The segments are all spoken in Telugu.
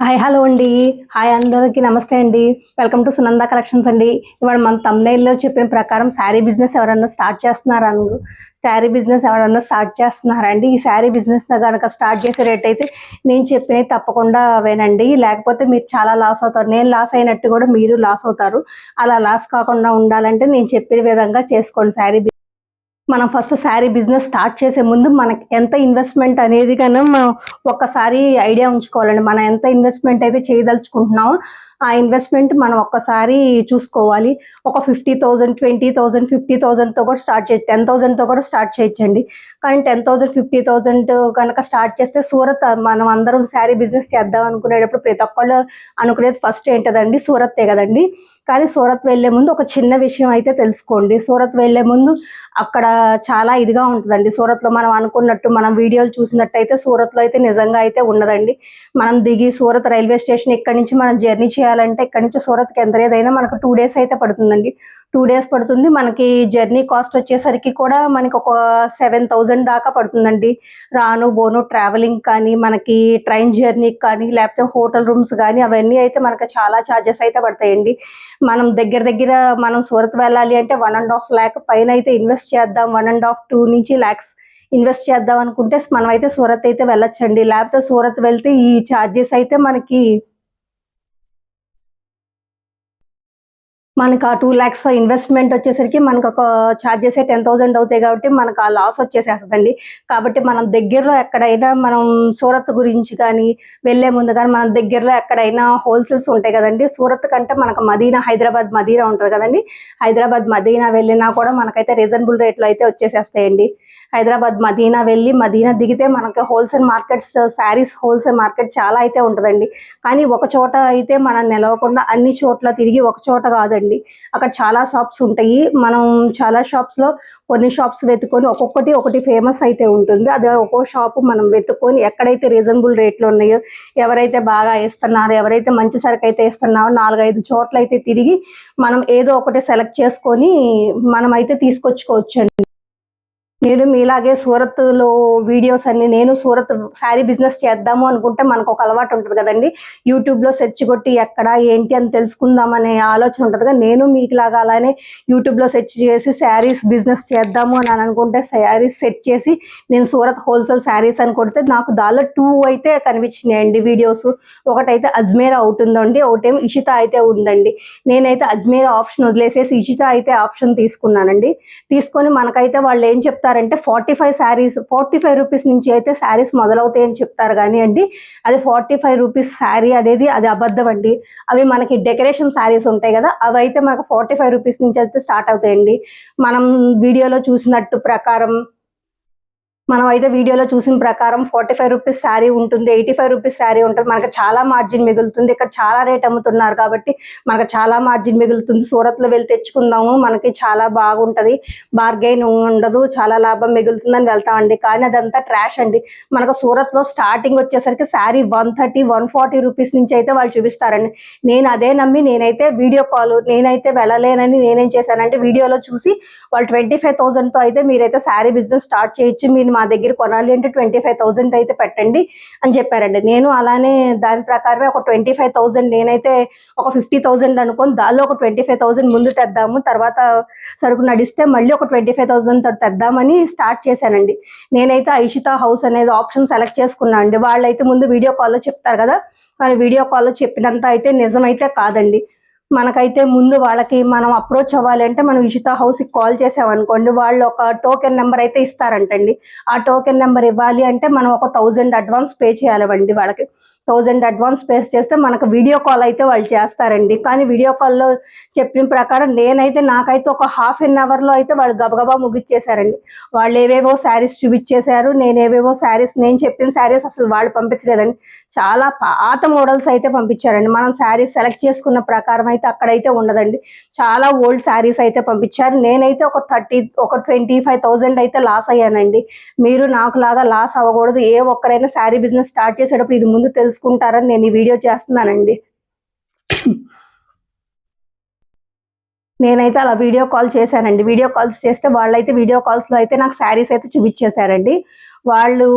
హాయ్ హలో అండి. హాయ్ అందరికీ నమస్తే అండి. వెల్కమ్ టు సునంద కలెక్షన్స్ అండి. ఇవాళ మన తమ్నైల్లో చెప్పిన ప్రకారం శారీ బిజినెస్ ఎవరన్నా స్టార్ట్ చేస్తున్నారా శారీ బిజినెస్ ఎవరన్నా స్టార్ట్ చేస్తున్నారా అండి? ఈ శారీ బిజినెస్ కనుక స్టార్ట్ చేసే రేట్ అయితే నేను చెప్పినవి తప్పకుండా వేనండి లేకపోతే మీరు చాలా లాస్ అవుతారు. నేను లాస్ అయినట్టు కూడా మీరు లాస్ అవుతారు. అలా లాస్ కాకుండా ఉండాలంటే నేను చెప్పిన విధంగా చేసుకోండి శారీ మనం ఫస్ట్ శారీ బిజినెస్ స్టార్ట్ చేసే ముందు మనకి ఎంత ఇన్వెస్ట్మెంట్ అనేది కన్నా మనం ఒక్కసారి ఐడియా ఉంచుకోవాలండి. మనం ఎంత ఇన్వెస్ట్మెంట్ అయితే చేయదలుచుకుంటున్నామో ఆ ఇన్వెస్ట్మెంట్ మనం ఒక్కసారి చూసుకోవాలి. ఒక fifty thousand twenty thousand fifty థౌజండ్తో కూడా స్టార్ట్ చేయ టెన్ థౌజండ్తో కూడా స్టార్ట్ చేయొచ్చండి. కానీ టెన్ థౌజండ్ ఫిఫ్టీ థౌజండ్ కనుక స్టార్ట్ చేస్తే సూరత్ మనం అందరం శారీ బిజినెస్ చేద్దాం అనుకునేటప్పుడు ప్రతి ఒక్కళ్ళు అనుకునేది ఫస్ట్ ఏంటదండి? సూరత్తే కదండి. కానీ సూరత్ వెళ్ళే ముందు ఒక చిన్న విషయం అయితే తెలుసుకోండి. సూరత్ వెళ్ళే ముందు అక్కడ చాలా ఇదిగా ఉంటుందండి. సూరత్లో మనం అనుకున్నట్టు మనం వీడియోలు చూసినట్టయితే సూరత్లో అయితే నిజంగా అయితే ఉండదండి మనం దిగి సూరత్ రైల్వే స్టేషన్ ఇక్కడ నుంచి మనం జర్నీ చేయాలంటే ఇక్కడ నుంచి సూరత్కి ఎంత ఏదైనా మనకు టూ డేస్ అయితే పడుతుందండి. టూ డేస్ పడుతుంది. మనకి జర్నీ కాస్ట్ వచ్చేసరికి కూడా మనకి ఒక సెవెన్ థౌజండ్ దాకా పడుతుందండి. రాను బోను ట్రావెలింగ్ కానీ మనకి ట్రైన్ జర్నీకి కానీ లేకపోతే హోటల్ రూమ్స్ కానీ అవన్నీ అయితే మనకి చాలా ఛార్జెస్ అయితే పడతాయండి. మనం దగ్గర దగ్గర మనం సూరత్ వెళ్ళాలి అంటే వన్ అండ్ హాఫ్ ల్యాక్ పైన అయితే ఇన్వెస్ట్ చేద్దాం. వన్ అండ్ హాఫ్ టూ నుంచి ల్యాక్స్ ఇన్వెస్ట్ చేద్దాం అనుకుంటే మనం అయితే సూరత్ అయితే వెళ్ళొచ్చండి. లేకపోతే సూరత్ వెళ్తే ఈ ఛార్జెస్ అయితే మనకి మనకు ఆ టూ ల్యాక్స్ ఇన్వెస్ట్మెంట్ వచ్చేసరికి మనకు ఒక ఛార్జెస్ టెన్ థౌసండ్ అవుతాయి కాబట్టి మనకు ఆ లాస్ వచ్చేసేస్తుందండి. కాబట్టి మనం దగ్గరలో ఎక్కడైనా మనం సూరత్ గురించి కానీ వెళ్ళే ముందు కానీ మన దగ్గరలో ఎక్కడైనా హోల్సేల్స్ ఉంటాయి కదండి. సూరత్ కంటే మనకు మదీనా హైదరాబాద్ మదీనా ఉంటుంది కదండి. హైదరాబాద్ మదీనా వెళ్ళినా కూడా మనకైతే రీజనబుల్ రేట్లో అయితే వచ్చేసేస్తాయండి. హైదరాబాద్ మదీనా వెళ్ళి మదీనా దిగితే మనకి wholesale markets saris wholesale market చాలా అయితే ఉంటుందండి. కానీ ఒక చోట అయితే మనం నిలవకుండా అన్ని చోట్ల తిరిగి ఒక చోట కాదండి. అక్కడ చాలా షాప్స్ ఉంటాయి. మనం చాలా షాప్స్లో కొన్ని షాప్స్ వెతుకొని ఒక్కొక్కటి ఒకటి ఫేమస్ అయితే ఉంటుంది. అది ఒక్కో షాపు మనం వెతుకొని ఎక్కడైతే రీజనబుల్ రేట్లు ఉన్నాయో ఎవరైతే బాగా వేస్తున్నారో ఎవరైతే మంచి సరుకు అయితే వేస్తున్నారో నాలుగైదు చోట్ల అయితే తిరిగి మనం ఏదో ఒకటి సెలెక్ట్ చేసుకొని మనం అయితే తీసుకొచ్చుకోవచ్చు నేను మీలాగే సూరత్లో వీడియోస్ అన్ని నేను సూరత్ శారీ బిజినెస్ చేద్దాము అనుకుంటే మనకు ఒక అలవాటు ఉంటుంది కదండి. యూట్యూబ్లో సెర్చ్ కొట్టి ఎక్కడ ఏంటి అని తెలుసుకుందాం అనే ఆలోచన ఉంటుంది కదా. నేను మీకు లాగా అలానే యూట్యూబ్లో సెర్చ్ చేసి శారీస్ బిజినెస్ చేద్దాము అని అనుకుంటే శారీస్ సెట్ చేసి నేను సూరత్ హోల్సేల్ శారీస్ అని కొడితే నాకు దానిలో టూ అయితే కనిపించినాయండి వీడియోస్. ఒకటైతే అజ్మేర్ అవుతుందండి ఒకటేమో ఇషిత అయితే ఉందండి. నేనైతే అజ్మేర్ ఆప్షన్ వదిలేసేసి ఇషిత అయితే ఆప్షన్ తీసుకున్నానండి. తీసుకొని మనకైతే వాళ్ళు ఏం చెప్తారు చెప్తారంటే forty five saris forty five rupees నుంచి అయితే శారీస్ మొదలవుతాయి అని చెప్తారు కానీ అండి అది ఫార్టీ ఫైవ్ రూపీస్ శారీ అనేది అది అబద్ధం అండి. అవి మనకి డెకరేషన్ శారీస్ ఉంటాయి కదా అవి అయితే మనకు ఫార్టీ ఫైవ్ రూపీస్ నుంచి అయితే స్టార్ట్ అవుతాయండి. మనం వీడియోలో చూసినట్టు ప్రకారం మనం అయితే వీడియోలో చూసిన ప్రకారం ఫార్టీ ఫైవ్ రూపీస్ శారీ ఉంటుంది ఎయిటీ ఫైవ్ రూపీస్ శారీ ఉంటుంది. మనకు చాలా మార్జిన్ మిగులుతుంది. ఇక్కడ చాలా రేట్ అమ్ముతున్నారు కాబట్టి మనకు చాలా మార్జిన్ మిగులుతుంది. సూరత్లో వెళ్ళి తెచ్చుకుందాము మనకి చాలా బాగుంటుంది. బార్గెయిన్ ఉండదు చాలా లాభం మిగులుతుందని వెళ్తామండి. కానీ అదంతా ట్రాష్ అండి. మనకు సూరత్లో స్టార్టింగ్ వచ్చేసరికి sari one thirty one forty rupees నుంచి అయితే వాళ్ళు చూపిస్తారండి. నేను అదే నమ్మి నేనైతే వీడియో కాల్ నేనైతే వెళ్ళలేనని నేనేం చేశానంటే వీడియోలో చూసి వాళ్ళు ట్వంటీ ఫైవ్ థౌసండ్తో అయితే మీరైతే శారీ బిజినెస్ స్టార్ట్ చేయొచ్చు. మీరు మా దగ్గర కొనాలి అంటే ట్వంటీ ఫైవ్ థౌసండ్ అయితే పెట్టండి అని చెప్పారండి. నేను అలానే దాని ప్రకారమే ఒక ట్వంటీ ఫైవ్ థౌజండ్ నేనైతే ఒక ఫిఫ్టీ థౌజండ్ అనుకొని దానిలో ఒక ట్వంటీ ఫైవ్ థౌసండ్ ముందు తెద్దాము తర్వాత సరుకు నడిస్తే మళ్ళీ ఒక ట్వంటీ ఫైవ్ థౌసండ్ తెద్దామని స్టార్ట్ చేశానండి. నేనైతే ఐషిత హౌస్ అనేది ఆప్షన్ సెలెక్ట్ చేసుకున్నాను అండి. వాళ్ళైతే ముందు వీడియో కాల్లో చెప్తారు కదా కానీ వీడియో కాల్లో చెప్పినంత అయితే నిజమైతే కాదండి. మనకైతే ముందు వాళ్ళకి మనం అప్రోచ్ అవ్వాలి అంటే మనం ఇషిత హౌస్కి కాల్ చేసామనుకోండి వాళ్ళు ఒక టోకెన్ నెంబర్ అయితే ఇస్తారంటండి. ఆ టోకెన్ నెంబర్ ఇవ్వాలి అంటే మనం ఒక థౌజండ్ అడ్వాన్స్ పే చేయాలండి వాళ్ళకి. థౌజండ్ అడ్వాన్స్ పే చేస్తే మనకు వీడియో కాల్ అయితే వాళ్ళు చేస్తారండి. కానీ వీడియో కాల్లో చెప్పిన ప్రకారం నేనైతే నాకైతే ఒక హాఫ్ అన్ అవర్లో అయితే వాళ్ళు గబగబా ముగిచ్చేసారండి. వాళ్ళు ఏవేవో శారీస్ చూపించేశారు నేను ఏవేవో శారీస్ నేను చెప్పిన శారీస్ అసలు వాళ్ళు పంపించలేదండి. చాలా పాత మోడల్స్ అయితే పంపించారండి. మనం శారీస్ సెలెక్ట్ చేసుకున్న ప్రకారం అయితే అక్కడైతే ఉండదండి. చాలా ఓల్డ్ శారీస్ అయితే పంపించారు. నేనైతే ఒక థర్టీ ఒక ట్వంటీ ఫైవ్ థౌజండ్ అయితే లాస్ అయ్యానండి. మీరు నాకు లాగా లాస్ అవ్వకూడదు. ఏ ఒక్కరైనా శారీ బిజినెస్ స్టార్ట్ చేసేటప్పుడు ఇది ముందు తెలుసు తెలుసుకుంటారని నేను ఈ వీడియో చేస్తున్నానండి. నేనైతే అలా వీడియో కాల్ చేశానండి. వీడియో కాల్స్ చేస్తే వాళ్ళైతే వీడియో కాల్స్లో అయితే నాకు శారీస్ అయితే చూపించేశారండి. వాళ్ళు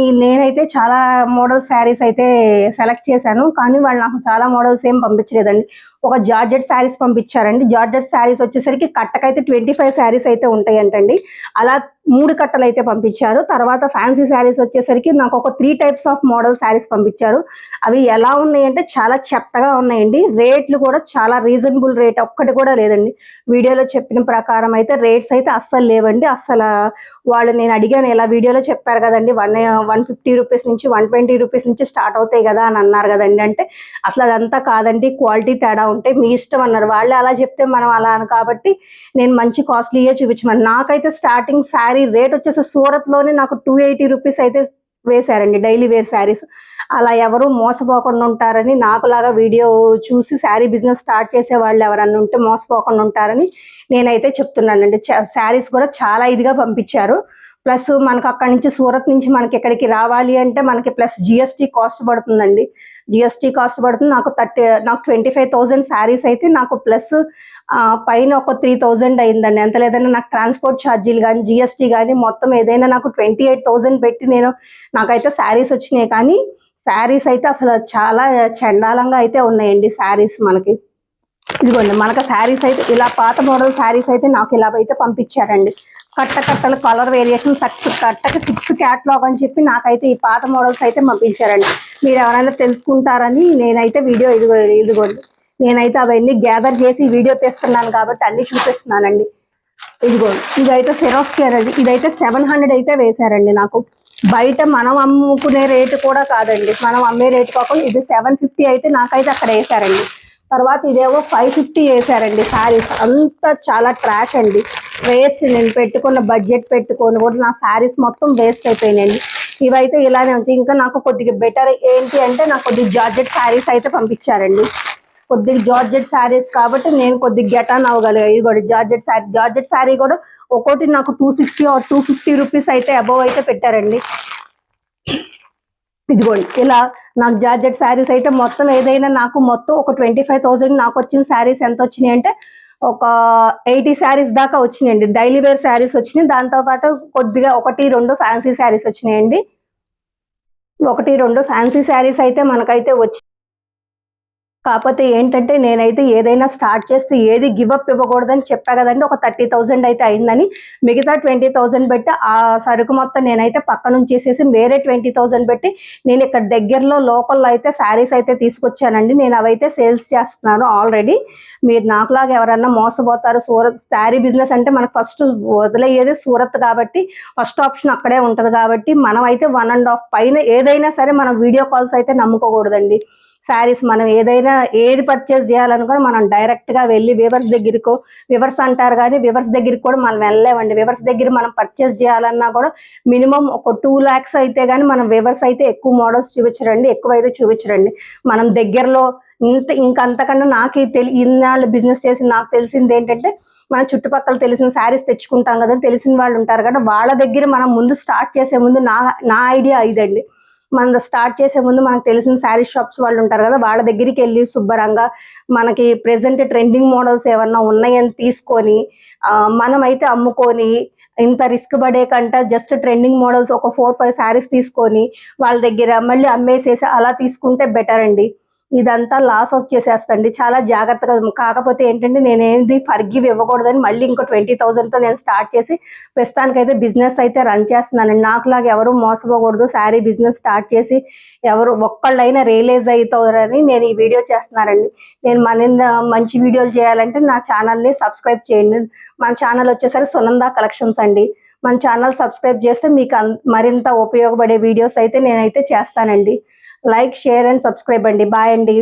ఈ నేనైతే చాలా మోడల్ శారీస్ అయితే సెలెక్ట్ చేశాను. కానీ వాళ్ళు నాకు చాలా మోడల్స్ ఏం పంపించలేదండి. ఒక జార్జెట్ శారీస్ పంపించారండి. జార్జెట్ శారీస్ వచ్చేసరికి కట్టకైతే ట్వంటీ ఫైవ్ శారీస్ అయితే ఉంటాయంటండి. అలా మూడు కట్టలు అయితే పంపించారు. తర్వాత ఫ్యాన్సీ శారీస్ వచ్చేసరికి నాకు ఒక three types of model saris పంపించారు. అవి ఎలా ఉన్నాయంటే చాలా చెత్తగా ఉన్నాయండి. రేట్లు కూడా చాలా రీజనబుల్ రేట్ ఒక్కటి కూడా లేదండి. వీడియోలో చెప్పిన ప్రకారం అయితే రేట్స్ అయితే అస్సలు లేవండి. అస్సలు వాళ్ళు నేను అడిగాను ఇలా వీడియోలో చెప్పారు కదండి వన్ వన్ ఫిఫ్టీ రూపీస్ నుంచి వన్ ట్వంటీ రూపీస్ నుంచి స్టార్ట్ అవుతాయి కదా? అని అన్నారు కదండి. అంటే అసలు అదంతా కాదండి. క్వాలిటీ తేడా ఉంటే మీ ఇష్టం అన్నారు. వాళ్ళు అలా చెప్తే మనం అలా అని. కాబట్టి నేను మంచి కాస్ట్లీయే చూపించమని. నాకైతే స్టార్టింగ్ శారీ రేట్ వచ్చేసి సూరత్లోనే నాకు టూ ఎయిటీ రూపీస్ అయితే వేశారండి. డైలీ వేర్ శారీస్ అలా ఎవరు మోసపోకుండా ఉంటారని నాకులాగా వీడియో చూసి శారీ బిజినెస్ స్టార్ట్ చేసే వాళ్ళు ఎవరన్నా ఉంటే మోసపోకుండా ఉంటారని నేనైతే చెప్తున్నానండి. శారీస్ కూడా చాలా ఇదిగా పంపించారు. ప్లస్ మనకు అక్కడి నుంచి సూరత్ నుంచి మనకి ఇక్కడికి రావాలి అంటే మనకి ప్లస్ జిఎస్టీ కాస్ట్ పడుతుందండి. జిఎస్టీ కాస్ట్ పడుతుంది. నాకు థర్టీ నాకు ట్వంటీ ఫైవ్ థౌజండ్ శారీస్ అయితే నాకు ప్లస్ పైన ఒక త్రీ థౌజండ్ అయిందండి. ఎంత లేదన్నా నాకు ట్రాన్స్పోర్ట్ ఛార్జీలు కానీ జిఎస్టీ కానీ మొత్తం ఏదైనా నాకు ట్వంటీ ఎయిట్ థౌజండ్ పెట్టి నేను నాకైతే శారీస్ వచ్చినాయి. కానీ శారీస్ అయితే అసలు చాలా చండాలంగా అయితే ఉన్నాయండి శారీస్ మనకి. ఇదిగోండి మనకు శారీస్ అయితే ఇలా పాత మోడల్ శారీస్ అయితే నాకు ఇలా అయితే పంపించారండి. కట్ట కట్టలు కలర్ వేరియేషన్ సిక్స్ కట్టకి సిక్స్ క్యాట్లాగ్ అని చెప్పి నాకైతే ఈ పాత మోడల్స్ అయితే పంపించారండి. మీరు ఎవరైనా తెలుసుకుంటారని నేనైతే వీడియో ఇదిగో ఇదిగోండి. నేనైతే అవన్నీ గ్యాదర్ చేసి వీడియో తీస్తున్నాను కాబట్టి అన్ని చూపిస్తున్నానండి. ఇదిగో ఇదైతే సెరోస్కి అండి ఇదైతే సెవెన్ హండ్రెడ్ అయితే వేశారండి నాకు. బయట మనం అమ్ముకునే రేటు కూడా కాదండి. మనం అమ్మే రేటు కాకుండా ఇది సెవెన్ ఫిఫ్టీ అయితే నాకైతే అక్కడ వేశారండి. తర్వాత ఇదేవో ఫైవ్ ఫిఫ్టీ వేసారండి శారీస్ అంతా చాలా ట్రాష్ అండి. వేస్ట్ నేను పెట్టుకున్న బడ్జెట్ పెట్టుకొని కూడా నా శారీస్ మొత్తం వేస్ట్ అయిపోయినాయండి. ఇవైతే ఇలానే ఉంటాయి. ఇంకా నాకు కొద్దిగా బెటర్ ఏంటి అంటే నాకు కొద్దిగా జార్జెట్ శారీస్ అయితే పంపించారండి. కొద్దిగా జార్జెట్ శారీస్ కాబట్టి నేను కొద్దిగా గెటాన్ అవ్వగలిగా. ఇది కూడా జార్జెట్ శారీ జార్జెట్ శారీ కూడా ఒక్కోటి నాకు two sixty or two fifty rupees అయితే అబవ్ అయితే పెట్టారండి. ఇదిగోండి ఇలా నాకు జార్జెట్ శారీస్ అయితే మొత్తం ఏదైనా నాకు మొత్తం ఒక ట్వంటీ ఫైవ్ థౌసండ్ నాకు వచ్చిన శారీస్ ఎంత వచ్చినాయి అంటే ఒక ఎయిటీ శారీస్ దాకా వచ్చినాయండి. డైలీ వేర్ శారీస్ వచ్చినాయి. దాంతోపాటు కొద్దిగా ఒకటి రెండు ఫ్యాన్సీ శారీస్ వచ్చినాయండి. ఒకటి రెండు ఫ్యాన్సీ శారీస్ అయితే మనకైతే వచ్చి కాకపోతే ఏంటంటే నేనైతే ఏదైనా స్టార్ట్ చేస్తే ఏది గివప్ ఇవ్వకూడదని చెప్పా కదండి. ఒక థర్టీ థౌజండ్ అయితే అయిందని. మిగతా ట్వంటీ థౌజండ్ పెట్టి ఆ సరుకు మొత్తం నేనైతే పక్క నుంచి చేసేసి వేరే ట్వంటీ థౌజండ్ పెట్టి నేను ఇక్కడ దగ్గరలో లోకల్లో అయితే శారీస్ అయితే తీసుకొచ్చానండి. నేను అవైతే సేల్స్ చేస్తున్నాను ఆల్రెడీ. మీరు నాకులాగా ఎవరన్నా మోసపోతారు. సూరత్ శారీ బిజినెస్ అంటే మనకు ఫస్ట్ వదిలేయేది సూరత్ కాబట్టి ఫస్ట్ ఆప్షన్ అక్కడే ఉంటుంది కాబట్టి మనం అయితే వన్ అండ్ హాఫ్ పైన ఏదైనా సరే మనం వీడియో కాల్స్ అయితే నమ్ముకోకూడదండి. శారీస్ మనం ఏదైనా ఏది పర్చేస్ చేయాలనుకుని మనం డైరెక్ట్గా వెళ్ళి వివర్స్ దగ్గరకు వివర్స్ అంటారు కానీ వివర్స్ దగ్గరికి కూడా మనం వెళ్ళలేమండి. వివర్స్ దగ్గర మనం పర్చేస్ చేయాలన్నా కూడా మినిమం ఒక టూ ల్యాక్స్ అయితే కానీ మనం వివర్స్ అయితే ఎక్కువ మోడల్స్ చూపించరండి ఎక్కువ అయితే చూపించరండి. మనం దగ్గరలో ఇంత ఇంకంతకన్నా నాకు తెలి ఇన్నాళ్ళు బిజినెస్ చేసి నాకు తెలిసింది ఏంటంటే మన చుట్టుపక్కల తెలిసిన శారీస్ తెచ్చుకుంటాం కదా తెలిసిన వాళ్ళు ఉంటారు కదా వాళ్ళ దగ్గర మనం ముందు స్టార్ట్ చేసే ముందు నా నా ఐడియా ఇదండి. మనం స్టార్ట్ చేసే ముందు మనకు తెలిసిన శారీ షాప్స్ వాళ్ళు ఉంటారు కదా వాళ్ళ దగ్గరికి వెళ్ళి శుభ్రంగా మనకి ప్రెసెంట్ ట్రెండింగ్ మోడల్స్ ఏమన్నా ఉన్నాయని తీసుకొని మనమైతే అమ్ముకొని ఇంత రిస్క్ పడే కంటే జస్ట్ ట్రెండింగ్ మోడల్స్ ఒక ఫోర్ ఫైవ్ శారీస్ తీసుకొని వాళ్ళ దగ్గర మళ్ళీ అమ్మేసేసి అలా తీసుకుంటే బెటర్ అండి. ఇదంతా లాస్ వచ్చేసేస్తండి చాలా జాగ్రత్తగా కాకపోతే ఏంటంటే నేను ఏంది ఫర్గివ్ ఇవ్వకూడదని మళ్ళీ ఇంకో ట్వంటీ థౌజండ్తో నేను స్టార్ట్ చేసి ప్రస్తుతానికైతే బిజినెస్ అయితే రన్ చేస్తున్నానండి నాకులాగా ఎవరు మోసపోకూడదు. శారీ బిజినెస్ స్టార్ట్ చేసి ఎవరు ఒక్కళ్ళైనా రియలైజ్ అవుతారని నేను ఈ వీడియో చేస్తున్నానండి. నేను మన మంచి వీడియోలు చేయాలంటే నా ఛానల్ని సబ్స్క్రైబ్ చేయండి. మన ఛానల్ వచ్చేసరికి సునంద కలెక్షన్స్ అండి. మన ఛానల్ సబ్స్క్రైబ్ చేస్తే మీకు మరింత ఉపయోగపడే వీడియోస్ అయితే నేనైతే చేస్తానండి. లైక్ షేర్ అండ్ సబ్స్క్రైబ్ అండి. బాయ్ అండి.